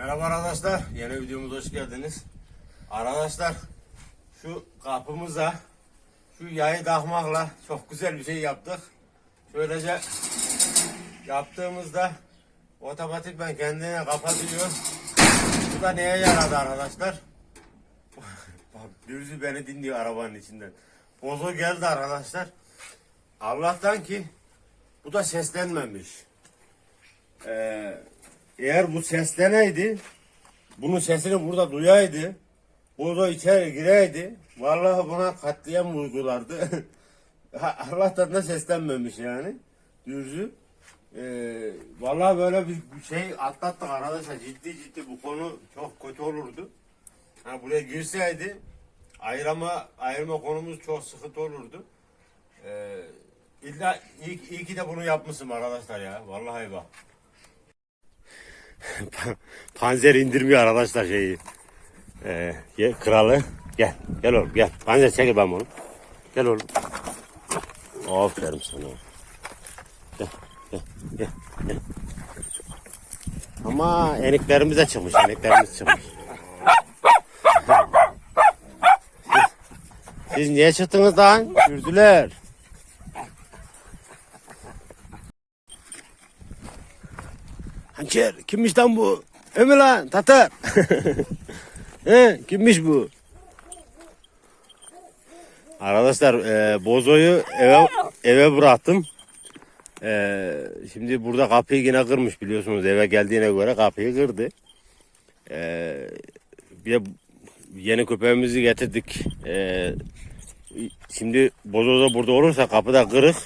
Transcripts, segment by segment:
Merhaba arkadaşlar, yeni videomuza hoş geldiniz. Arkadaşlar, şu kapımıza şu yayı takmakla çok güzel bir şey yaptık. Şöylece yaptığımızda otomatikman kendine kapatıyor. Bu da neye yaradı arkadaşlar? Dürzü beni dinliyor arabanın içinden. Bozo geldi arkadaşlar. Allah'tan ki bu da seslenmemiş. Ee, eğer bu sesleneydi, bunun sesini burada duyaydı, burada içeri gireydi, vallahi buna katliam uygulardı. Allah'tan da seslenmemiş yani, dürzü. Ee, vallahi böyle bir şey atlattık arkadaşlar, ciddi ciddi bu konu çok kötü olurdu. Ha, buraya girseydi, ayırma, ayırma konumuz çok sıkıntı olurdu. Ee, illa iyi, iyi ki de bunu yapmışım arkadaşlar ya, vallahi bak. Panzer indirmiyor arkadaşlar şeyi. Gel, kralı. Gel. Gel oğlum gel. Panzer çekil ben bunu. Gel oğlum. Aferin sana. Gel. Gel. Gel. gel. Ama eniklerimize çıkmış. Eniklerimiz çıkmış. Siz, siz niye çıktınız lan? Sürdüler. Hançer kimmiş lan bu? Ömür lan Tatar. He, kimmiş bu? Arkadaşlar e, bozoyu eve eve bıraktım. E, şimdi burada kapıyı yine kırmış biliyorsunuz eve geldiğine göre kapıyı kırdı. E, bir yeni köpeğimizi getirdik. E, şimdi bozo da burada olursa kapıda kırık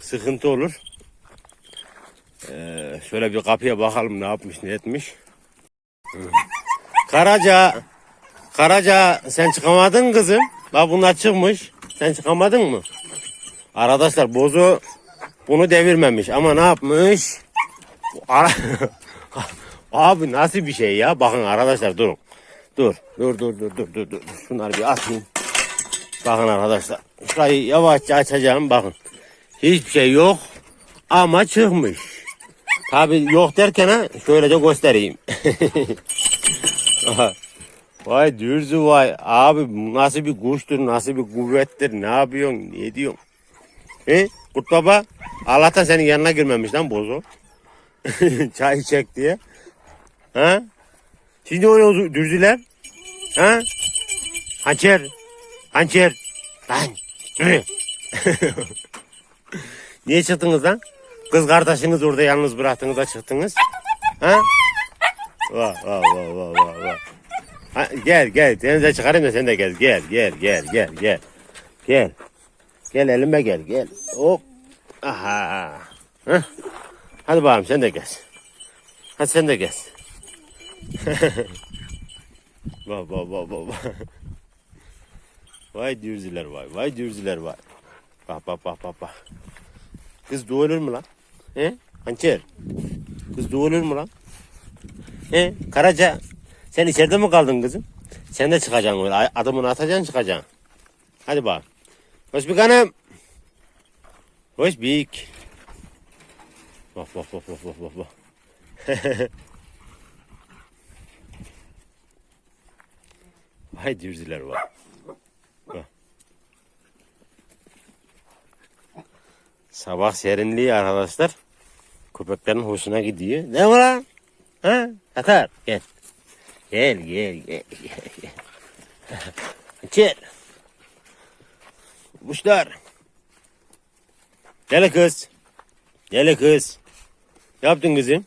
sıkıntı olur. Ee, şöyle bir kapıya bakalım ne yapmış ne etmiş. Hı. Karaca. Karaca sen çıkamadın kızım. Bak bunlar çıkmış. Sen çıkamadın mı? Arkadaşlar bozu bunu devirmemiş ama ne yapmış? Abi nasıl bir şey ya? Bakın arkadaşlar durun. Dur. Dur dur dur dur dur dur. Şunları bir atayım. Bakın arkadaşlar. Şurayı yavaşça açacağım bakın. Hiçbir şey yok ama çıkmış. Tabi yok derken ha şöylece göstereyim. vay dürzü vay. Abi nasıl bir kuştur, nasıl bir kuvvettir, ne yapıyorsun, ne diyorsun? He? Kurt baba, Allah'tan senin yanına girmemiş lan bozu. Çay çek diye. Ha? Şimdi o dürzüler? Ha? Hançer. Hançer. Lan. Niye çıktınız lan? Kız kardeşiniz orada yalnız bıraktınız da çıktınız. Ha? Vah vah vah vah vah vah. Ha, gel gel denize çıkarayım da sen de gel gel gel gel gel gel. Gel. Gel elime gel gel. Hop. Aha. Hah. Hadi bakalım sen de gel. Hadi sen de gel. vah vah vah vah vah. Vay dürzüler vay. Vay dürzüler vay. Bak bak bak bak bak. Kız doğulur mu lan? He? Hançer. Kız doğulur mu lan? He? Karaca. Sen içeride mi kaldın kızım? Sen de çıkacaksın öyle. Adımını atacaksın çıkacaksın. Hadi bak. Hoş bir hanım. Hoş büyük. Bak bak bak bak bak bak. Vay dürzüler var. Sabah serinliği arkadaşlar. Köpeklerin hoşuna gidiyor. Ne var lan? Ha? Tatar gel. Gel gel gel gel. Çer. Muşlar. Gel kız. Gel kız. Ne yaptın kızım?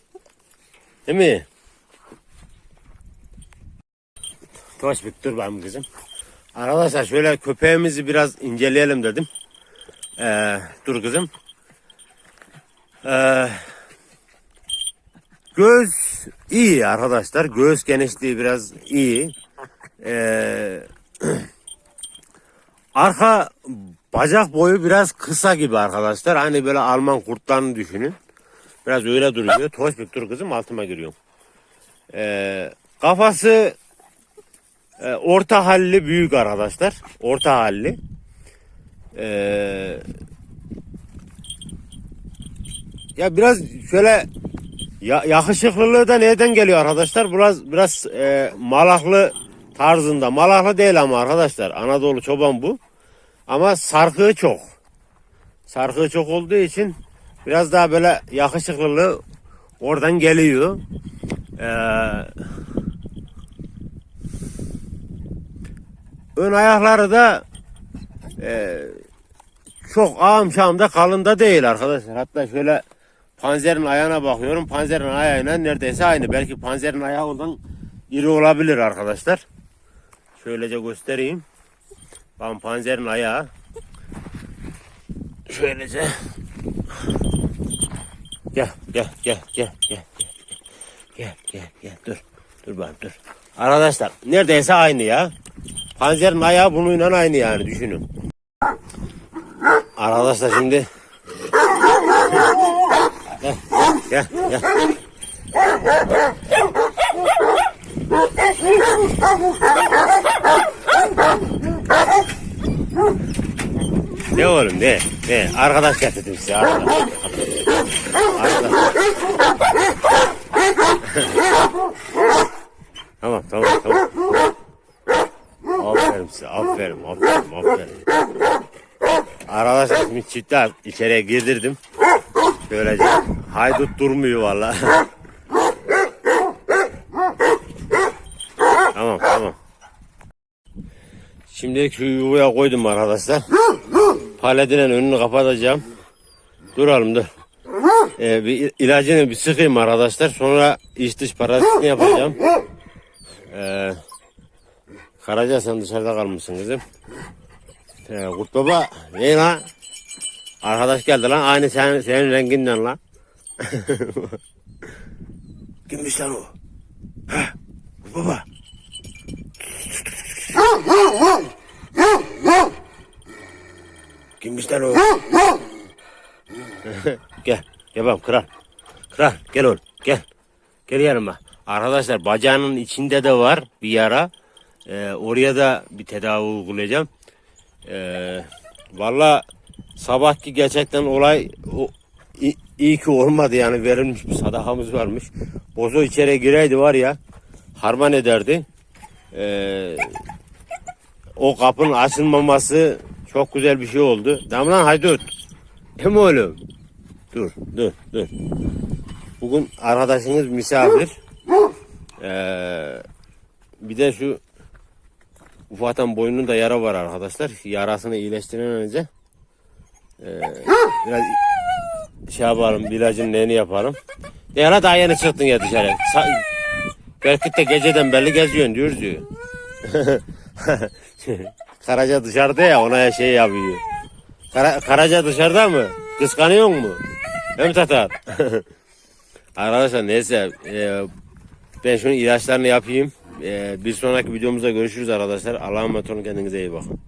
Değil mi? Toş bir dur benim kızım. Arkadaşlar şöyle köpeğimizi biraz inceleyelim dedim. Ee, dur kızım. Ee, göz iyi arkadaşlar. Göz genişliği biraz iyi. Ee, arka bacak boyu biraz kısa gibi arkadaşlar. Hani böyle Alman kurtlarını düşünün. Biraz öyle duruyor. Toşbik dur kızım altıma giriyorum. Ee, kafası e, orta halli büyük arkadaşlar. Orta halli. Ee, ya biraz şöyle ya, yakışıklılığı da nereden geliyor arkadaşlar? Biraz biraz e, malaklı tarzında. Malaklı değil ama arkadaşlar. Anadolu çoban bu. Ama sarkığı çok. Sarkığı çok olduğu için biraz daha böyle yakışıklılığı oradan geliyor. Ee, ön ayakları da e, çok ağım şamda kalında değil arkadaşlar. Hatta şöyle panzerin ayağına bakıyorum. Panzerin ayağıyla neredeyse aynı. Belki panzerin ayağı ondan iri olabilir arkadaşlar. Şöylece göstereyim. Bakın panzerin ayağı. Şöylece. Gel gel gel gel gel. Gel gel gel dur. Dur bakayım dur. Arkadaşlar neredeyse aynı ya. Panzerin ayağı bununla aynı yani düşünün. Arkadaşlar şimdi Gel gel. Ne oğlum ne? Ne? Arkadaş getirdim size arkadaş. Arkadaş. tamam tamam tamam. Aferin size aferin aferin aferin. Arkadaşlar şimdi çiftler içeriye girdirdim. Böylece haydut durmuyor valla. tamam tamam. Şimdi şu yuvaya koydum arkadaşlar. Paletinin önünü kapatacağım. Duralım dur. Ee, bir ilacını bir sıkayım arkadaşlar. Sonra iç dış parazitini yapacağım. Ee, Karaca sen dışarıda kalmışsın kızım. Ee, Kurt baba ne lan? Arkadaş geldi lan aynı senin, senin renginden lan. Kimmiş lan o? Ha? Baba. Kimmiş lan o? gel. Gel bakalım kral. Kral gel oğlum gel. Gel yanıma. Arkadaşlar bacağının içinde de var bir yara. Ee, oraya da bir tedavi uygulayacağım. Ee, Valla sabahki gerçekten olay o, i- iyi ki olmadı yani verilmiş bir sadakamız varmış. Bozo içeri gireydi var ya harman ederdi. Ee, o kapının açılmaması çok güzel bir şey oldu. Damlan haydut. Değil mi oğlum? Dur dur dur. Bugün arkadaşınız misafir. Ee, bir de şu ufaktan boynunda yara var arkadaşlar. Yarasını iyileştirmeden önce ee, biraz şey yapalım, ilacın neyini yapalım. Ya la daha yeni çıktın ya dışarı. Sa- Belki de geceden belli geziyorsun diyoruz diyor. Karaca dışarıda ya ona şey yapıyor. Kara, Karaca dışarıda mı? Kıskanıyor mu? Hem Tatar. Arkadaşlar neyse e, ben şunun ilaçlarını yapayım. E, bir sonraki videomuzda görüşürüz arkadaşlar. Allah'a emanet olun kendinize iyi bakın.